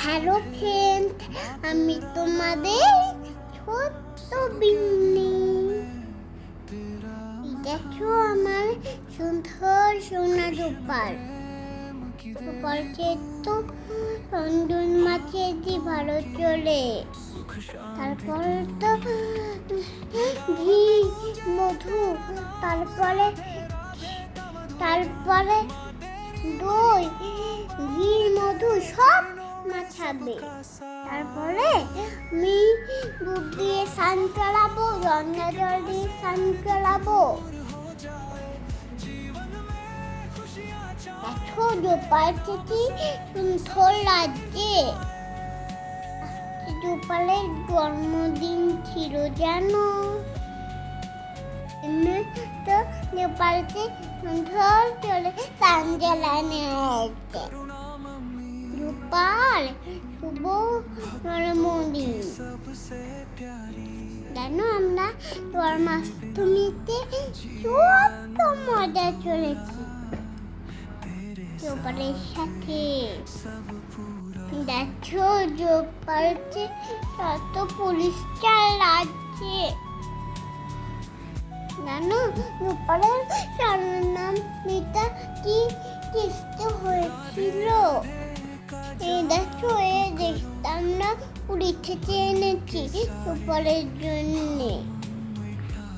Hello friend আমি তোমাদের ছোট্ট বিন্নি। দেখো আমার সুন্দর সোনা রূপার রূপারকে তো রঞ্জন মাছের দি ভালো চলে। তারপর তো ঘি, মধু, তারপরে তারপরে দই, ঘি, মধু সব তারপরে আমি দিয়ে স্নান গঙ্গা জল দিয়ে স্নান চালাবো দেখো গোপাল থেকে সুন্দর লাগছে গোপালের জন্মদিন ছিল এমনি তো গোপালকে সুন্দর চলে স্নান জ্বালানো হয়েছে গোপাল শুভ জন্মদিন জানো আমরা জন্মাষ্টমীতে ছোট্ট মজা চলেছি গোপালের সাথে দেখো গোপালকে কত পরিষ্কার লাগছে জানো গোপালের নাম মিতা কি কিস্তি পুরী এনেছি গোপালের জন্যে।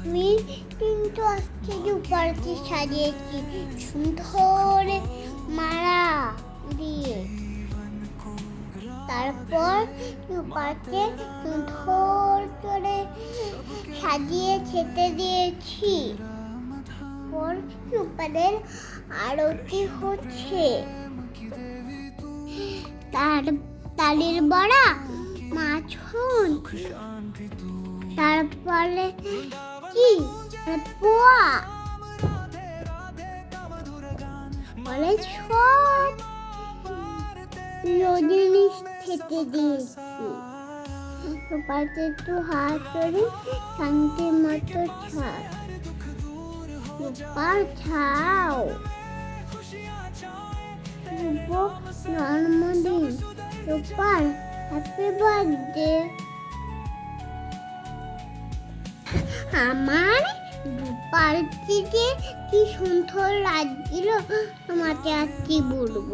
আমি কিন্তু আজকে গোপালকে সাজিয়েছি। সুন্দর মারা দিয়ে। তারপর গোপালকে সুন্দর করে সাজিয়ে খেতে দিয়েছি। পর গোপালের আরতি হচ্ছে। তার তালির বড়া মাখন তারপরে কি? পোয়া। বলে সব জিনিস খেতে দিয়েছি গোপালকে একটু হাত ধরে শান্তি মতো ছাড়। গোপাল ছাও। জন্মদিন গোপাল হ্যাপি বার্থডে আমার থেকে কি সুন্দর লাগছিল? তোমাকে আর কি বলব?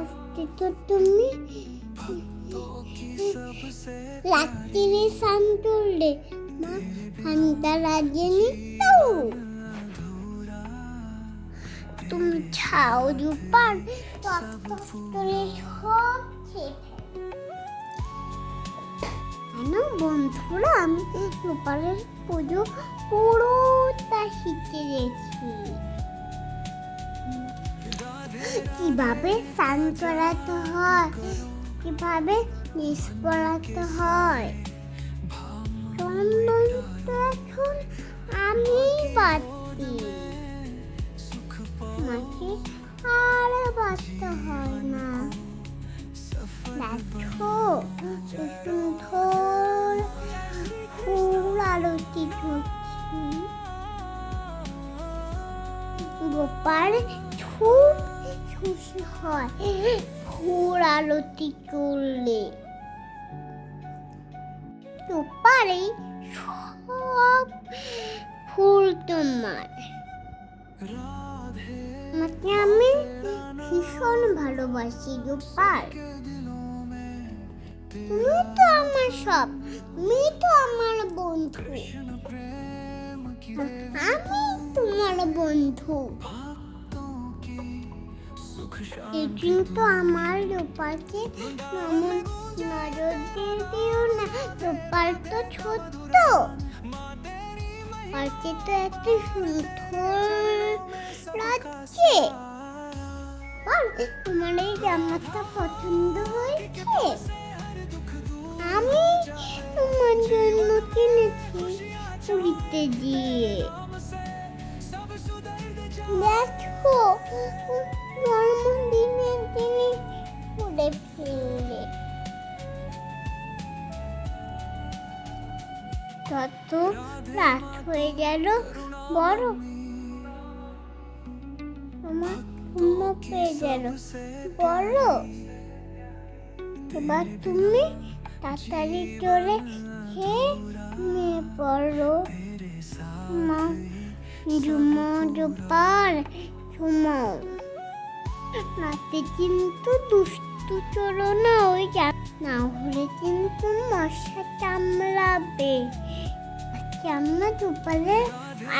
আজকে তো তুমি রাত্রিরে স্নান করলে মা, ঠান্ডা লাগেনি তো? তুমি ছাও টক টক সব খেয়ে বন্ধুরা, আমি গোপালের পুজো পুরোটা শিখে গেছি। কীভাবে স্নান করাতে হয়, কীভাবে নিস পড়াতে হয় এখন আমি বাড়তি মাকে আর বাঁচতে হয় না। দেখো সুন্দর ফুল আরতি করছি গোপাল খুব খুশি হয় ফুল আরতি করলে গোপালে সব ফুল তোমার। আমি ভীষণ ভালোবাসি গোপাল তুমি তো আমার সব, তুমি তো আমার বন্ধু। আমি তোমার বন্ধু। কিন্তু আমার নমন নজর দিয়ে দিও না। গোপাল তো ছোট্ট। গোপালকে তো এত সুন্দর লাগছে বল তোমার এই জামাটা পছন্দ হয়েছে? আমি তোমার জন্য কিনেছি পুরীতে গিয়ে দেখো জন্মদিনের দিনে পরে ফেললে তত রাত হয়ে গেল, বড় আমার ঘুমো হয়ে গেল বলো। এবার তুমি তাড়াতাড়ি চলে খেয়ে নিয়ে পড়ো। মা জুমো জোপার ঝুমাও রাতে কিন্তু দুষ্টু চলো না ওই না হলে কিন্তু মশা কামড়াবে আজকে আমরা দুপালে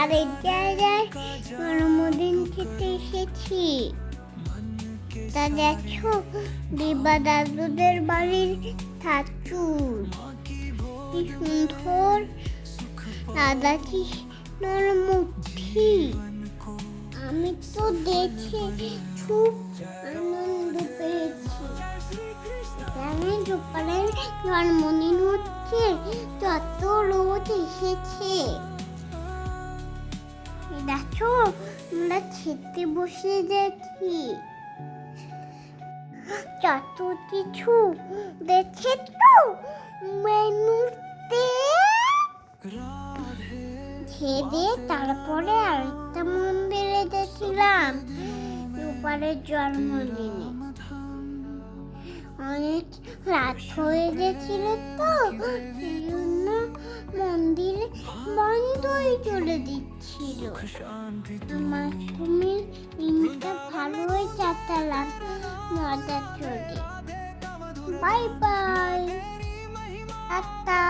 আরেক জায়গায় জন্মদিন খেতে এসেছি। তা দেখো দিবা দাদুদের বাড়ির ঠাকুর। কি সুন্দর। রাধা কৃষ্ণর মূর্তি। আমি তো দেখে খুব আনন্দ পেয়েছি। এখানে গোপালের জন্মদিন হচ্ছে, যত রোজ এসেছে। দেখো আমরা খেতে বসে গেছি যত কিছু দেখে তো মেনুতে খেয়ে তারপরে আরেকটা মন্দিরে গেছিলাম। রূপারের জন্মদিনে। অনেক রাত হয়ে গেছিল তো মন্দির বন্ধই চলে দিচ্ছিল। আমার তুমি দিনটা ভালোই চাতালাম মজা চলে। Bye bye. টাটা।